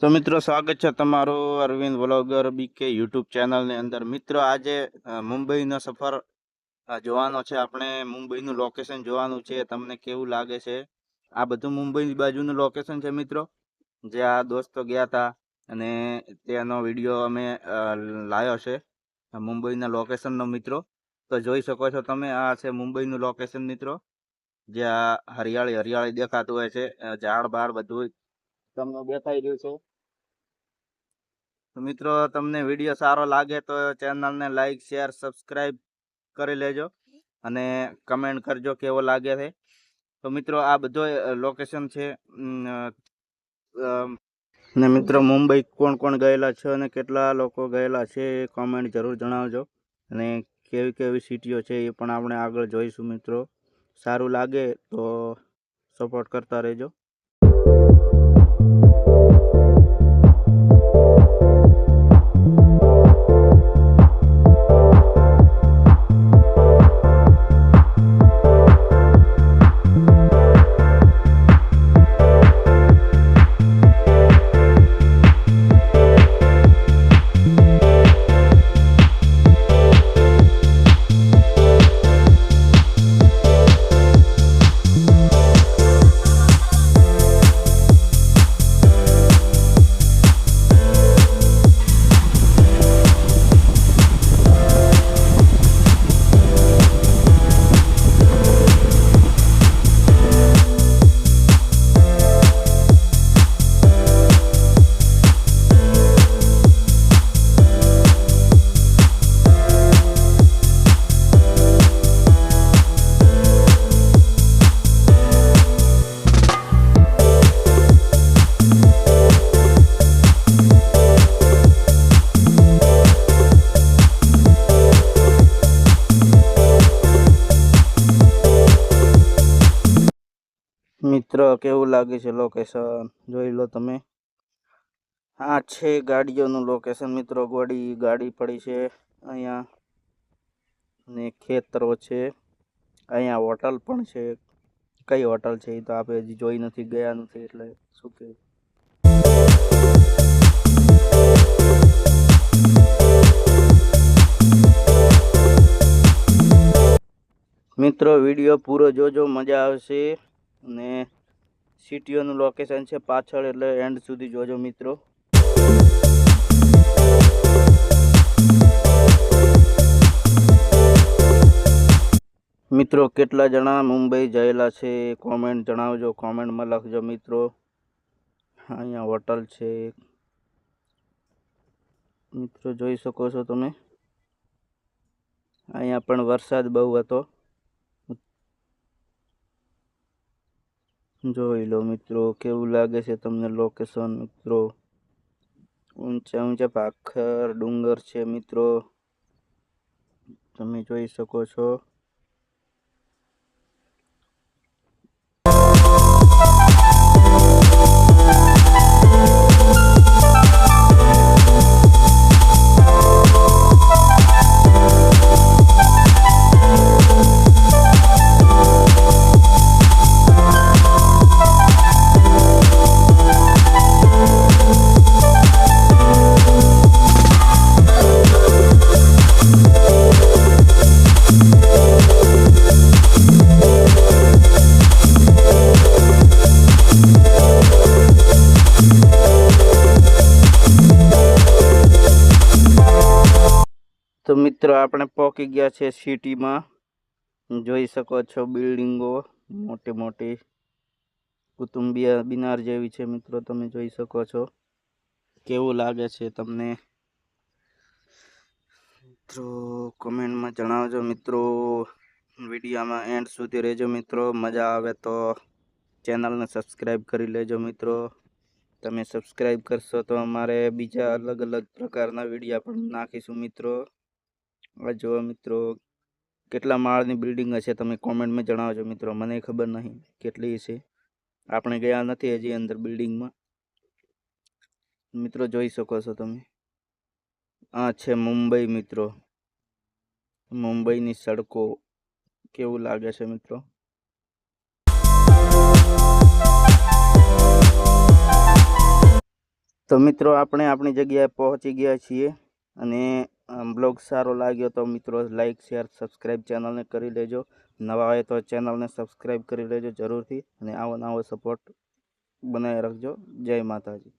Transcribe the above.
તો મિત્રો, સ્વાગત છે તમારું અરવિંદ વ્લોગર બીકે યુટ્યુબ ચેનલની અંદર. મિત્રો, આજે મુંબઈનો સફર જોવાનો છે. આપણે મુંબઈનું લોકેશન જોવાનું છે. તમને કેવું લાગે છે? આ બધું મુંબઈ બાજુનું લોકેશન છે મિત્રો. જે આ દોસ્તો ગયા હતા અને તેનો વીડિયો અમે લાવ્યો છે, મુંબઈના લોકેશનનો મિત્રો. તો જોઈ શકો છો તમે, આ છે મુંબઈનું લોકેશન મિત્રો. જે આ હરિયાળી હરિયાળી દેખાતું હોય છે ઝાડ બાળ બધું તમને દેખાઈ રહ્યું છે. મિત્રો, તમને વીડિયો સારો લાગે તો ચેનલને લાઈક શેર સબસ્ક્રાઈબ કરી લેજો અને કમેન્ટ કરજો કેવો લાગે છે. તો મિત્રો, આ બધો લોકેશન છે. ને મિત્રો, મુંબઈ કોણ કોણ ગયેલા છે અને કેટલા લોકો ગયેલા છે એ કોમેન્ટ જરૂર જણાવજો. અને કેવી કેવી સિટીઓ છે એ પણ આપણે આગળ જોઈશું મિત્રો. સારું લાગે તો સપોર્ટ કરતા રહેજો. મિત્રો, કેવું લાગે છે લોકેશન જોઈ લો તમે. આ છે ગાડીઓનું લોકેશન મિત્રો. ગોડી ગાડી પડી છે અહીંયા. ને ખેતરો છે. અહીંયા હોટલ પણ છે. કઈ હોટલ છે એ તો આપણે હજી જોઈ નથી, ગયા નથી એટલે શું કે. મિત્રો, વીડિયો પૂરો જોજો, મજા આવશે. અને સિટીઓનું લોકેશન છે પાછળ, એટલે એન્ડ સુધી જોજો મિત્રો. મિત્રો, કેટલા જણા મુંબઈ જયેલા છે? કોમેન્ટ જણાવજો કોમેન્ટમાં લખજો મિત્રો. અહીંયા હોટલ છે. મિત્રો, જોઈ શકો છો તમે? અહીંયા પણ વરસાદ બહુ હતો. જોઈ લો મિત્રો, કેવું લાગે છે તમને લોકેશન મિત્રો? ઊંચા ઊંચા પાખર, ડુંગર છે મિત્રો. તમે જોઈ શકો છો. મિત્રો, આપણે પહોંચી ગયા છે સિટીમાં. જોઈ શકો છો બિલ્ડિંગો, મોટી મોટી કુટુંબીય બિનાર જેવી છે મિત્રો, તમે જોઈ શકો છો. કેવું લાગે છે તમને? મિત્રો, કમેન્ટમાં જણાવજો મિત્રો. વિડીયોમાં એન્ડ સુધી રહેજો મિત્રો. મજા આવે તો ચેનલને સબસ્ક્રાઈબ કરી લેજો મિત્રો. તમે સબસ્ક્રાઈબ કરશો તો અમારે બીજા અલગ અલગ પ્રકારના વિડીયા પણ નાખીશું મિત્રો. આ જો મિત્રો, કેટલા માળની બિલ્ડિંગ હશે તમે કોમેન્ટમાં જણાવજો મિત્રો, મને ખબર નહીં કેટલી છે. આપણે ગયા નથી હજી અંદર બિલ્ડિંગમાં મિત્રો જોઈ શકો છો તમે. આ છે મુંબઈ મિત્રો. મુંબઈની સડકો કેવું લાગે છે મિત્રો? તો મિત્રો આપણે આપણી જગ્યાએ પહોંચી ગયા છીએ અને બ્લોગ સારો લાગ્યો તો મિત્રો લાઇક શેર સબસ્ક્રાઈબ ચેનલને કરી લેજો. નવા હોય તો ચેનલને સબસ્ક્રાઈબ કરી લેજો જરૂરથી અને આવો નવો સપોર્ટ બનાવી રાખજો. જય માતાજી.